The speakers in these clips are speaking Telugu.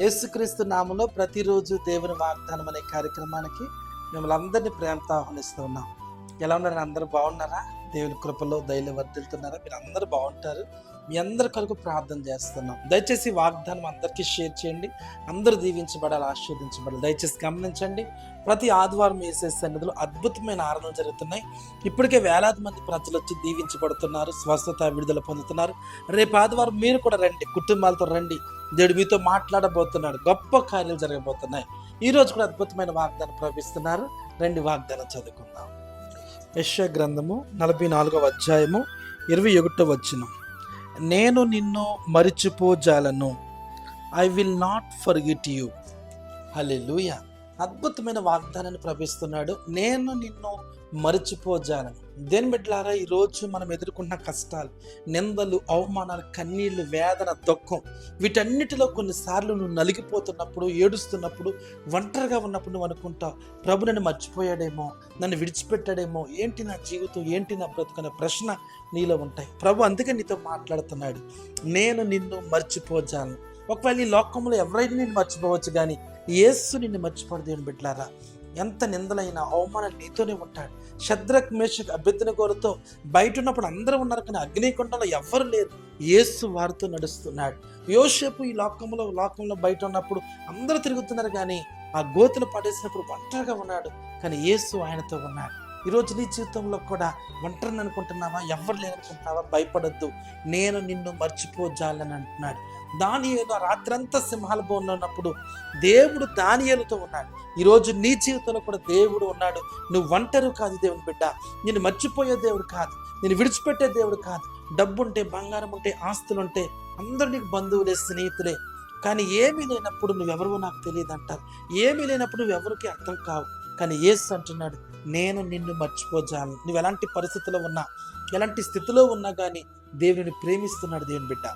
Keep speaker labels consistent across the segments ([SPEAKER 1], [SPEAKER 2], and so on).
[SPEAKER 1] యేసుక్రీస్తు నామంలో ప్రతిరోజు దేవుని వాగ్దానం అనే కార్యక్రమానికి మిమ్మల్ని అందరినీ ప్రేమతో ఆహ్వానిస్తూ ఉన్నాం. ఎలా ఉన్నారు? అందరూ బాగున్నారా? దేవుని కృపలో ధైర్యం వర్దిల్తున్నారా మీరు అందరూ బాగుంటారు. మీ అందరి కొరకు ప్రార్థన చేస్తున్నాం. దయచేసి వాగ్దానం అందరికీ షేర్ చేయండి. అందరూ దీవించబడాలి ఆశీర్వదించబడాలి. దయచేసి గమనించండి. ప్రతి ఆదివారం వేసే సన్నిధిలో అద్భుతమైన ఆరాధనలు జరుగుతున్నాయి. ఇప్పటికే వేలాది మంది ప్రజలు వచ్చి దీవించబడుతున్నారు స్వస్థత విడుదల పొందుతున్నారు. రేపు ఆదివారం మీరు కూడా రండి కుటుంబాలతో రండి. దేవుడు మీతో మాట్లాడబోతున్నాడు గొప్ప కార్యాలు జరగబోతున్నాయి. ఈ రోజు కూడా అద్భుతమైన వాగ్దానం ప్రవేశిస్తున్నారు రెండు వాగ్దానం చదువుకుందాం. యశ్వ గ్రంథము నలభై నాలుగవ అధ్యాయము ఇరవై ఒకటో వచ్చినాం నేను నిన్ను మరిచిపోజాలను. I will not forget you hallelujah అద్భుతమైన వాగ్దానాన్ని ప్రవేశిస్తున్నాడు నేను నిన్ను మరిచిపోజాలను. దేని బిడ్డలారా ఈరోజు మనం ఎదుర్కొన్న కష్టాలు నిందలు అవమానాలు కన్నీళ్ళు వేదన దుఃఖం వీటన్నిటిలో కొన్నిసార్లు నువ్వు నలిగిపోతున్నప్పుడు ఏడుస్తున్నప్పుడు ఒంటరిగా ఉన్నప్పుడు నువ్వు అనుకుంటావు ప్రభు నన్ను మర్చిపోయాడేమో నన్ను విడిచిపెట్టాడేమో ఏంటి నా జీవితం ఏంటి నా బ్రతుకనే ప్రశ్న నీలో ఉంటాయి. ప్రభు అందుకే నీతో మాట్లాడుతున్నాడు నేను నిన్ను మర్చిపోజాలను. ఒకవేళ ఈ లోకంలో ఎవరైనా నిన్ను మర్చిపోవచ్చు కానీ ఏసు నిన్ను మర్చిపోడు దేవుని బిడ్డలారా. ఎంత నిందలైనా అవమానాలు నీతోనే ఉంటాడు. శద్రక్ మేషక్ అభ్యర్థన బయట ఉన్నప్పుడు అందరూ ఉన్నారు కానీ అగ్నికొండలో ఎవ్వరు లేరు. యేసు వారితో నడుస్తున్నాడు. యోసేపు ఈ లోకంలో లోకంలో బయట ఉన్నప్పుడు అందరూ తిరుగుతున్నారు కానీ ఆ గోతులు పడేసినప్పుడు ఒంటరిగా ఉన్నాడు. కానీ యేసు ఆయనతో ఉన్నాడు. ఈరోజు నీ జీవితంలో కూడా ఒంటరిని అనుకుంటున్నావా? ఎవరు లేరనుకుంటున్నావా భయపడద్దు. నేను నిన్ను మర్చిపోజాలని అంటున్నాడు. దానియేలు రాత్రంతా సింహాల బోన్లో ఉన్నప్పుడు దేవుడు దానియేలుతో ఉన్నాడు. ఈరోజు నీ జీవితంలో కూడా దేవుడు ఉన్నాడు. నువ్వు ఒంటరి కాదు దేవుని బిడ్డ. నేను మర్చిపోయే దేవుడు కాదు. నేను విడిచిపెట్టే దేవుడు కాదు. డబ్బు ఉంటే బంగారం ఉంటే ఆస్తులు ఉంటే అందరూ నీకు బంధువులే స్నేహితులే. కానీ ఏమీ లేనప్పుడు నువ్వెవరో నాకు తెలియదు అంటారు ఏమీ లేనప్పుడు నువ్వెవరికి అర్థం కావు. కానీ ఏసు అంటున్నాడు నేను నిన్ను మర్చిపోజాలను. నువ్వు ఎలాంటి పరిస్థితిలో ఉన్నా ఎలాంటి స్థితిలో ఉన్నా కానీ దేవుని ప్రేమిస్తున్నాడు దేవుని బిడ్డ.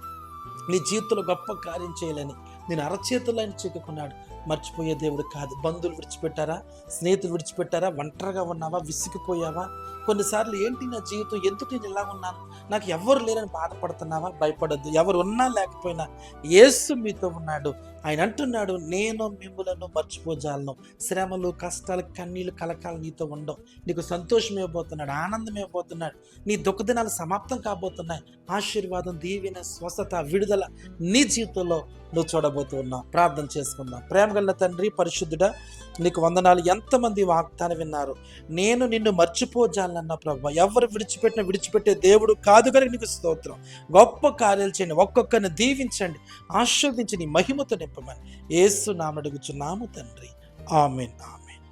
[SPEAKER 1] నీ జీవితంలో గొప్ప కార్యం చేయాలని నేను అరచేతులు ఆయన చిక్కుకున్నాడు. మర్చిపోయే దేవుడు కాదు. బంధువులు విడిచిపెట్టారా? స్నేహితులు విడిచిపెట్టారా? ఒంటరిగా ఉన్నావా? విసిగిపోయావా? కొన్నిసార్లు ఏంటి నా జీవితం? ఎందుకు నేను ఇలా ఉన్నాను? నాకు ఎవరు లేరని బాధపడుతున్నావా? భయపడద్దు. ఎవరు ఉన్నా లేకపోయినా యేసు మీతో ఉన్నాడు. ఆయన అంటున్నాడు నేను మిమ్మలను మర్చిపోజాలను. శ్రమలు కష్టాలు కన్నీళ్ళు కలకాలు నీతో ఉండవు. నీకు సంతోషం ఇవ్వబోతున్నాడు ఆనందం ఇవ్వబోతున్నాడు. నీ దుఃఖదినాలు సమాప్తం కాబోతున్నాయి. ఆశీర్వాదం దీవెన స్వస్థత విడుదల నీ జీవితంలో నువ్వు చూడబో చూడబోతున్నావు ప్రార్థన చేసుకుందాం. ప్రేమగల్ల తండ్రి పరిశుద్ధుడా నీకు వందనాలు. ఎంతమంది వాగ్దానం విన్నారు. నేను నిన్ను మర్చిపోజాలన్న ప్రభు ఎవరు విడిచిపెట్టిన విడిచిపెట్టే దేవుడు కాదు కనుక నీకు స్తోత్రం. గొప్ప కార్యాలు చేయండి. ఒక్కొక్కరిని దీవించండి. ఆశీర్వదించి నీ మహిమతో నింపమని ఏసు నామడుగుచున్నాము తండ్రి. Amen amen.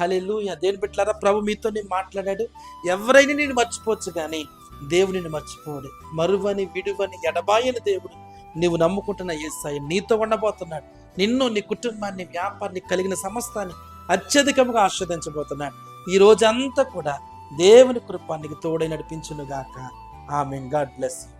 [SPEAKER 1] హలెలూయ దేని పెట్టారా ప్రభు మీతో నేను మాట్లాడాడు. ఎవరైనా నేను మర్చిపోవచ్చు కానీ దేవుని మర్చిపోడు. మరువని విడువని ఎడబాయని దేవుడు నీవు నమ్ముకుంటున్న ఏసాయి నీతో ఉండబోతున్నాడు. నిన్ను నీ కుటుంబాన్ని వ్యాపారాన్ని కలిగిన సమస్తాన్ని అత్యధికంగా ఆస్వాదించబోతున్నాడు. ఈ రోజంతా కూడా దేవుని కృపానికి తోడై నడిపించునుగాక. ఆమె గాడ్ బ్లెస్ యూ.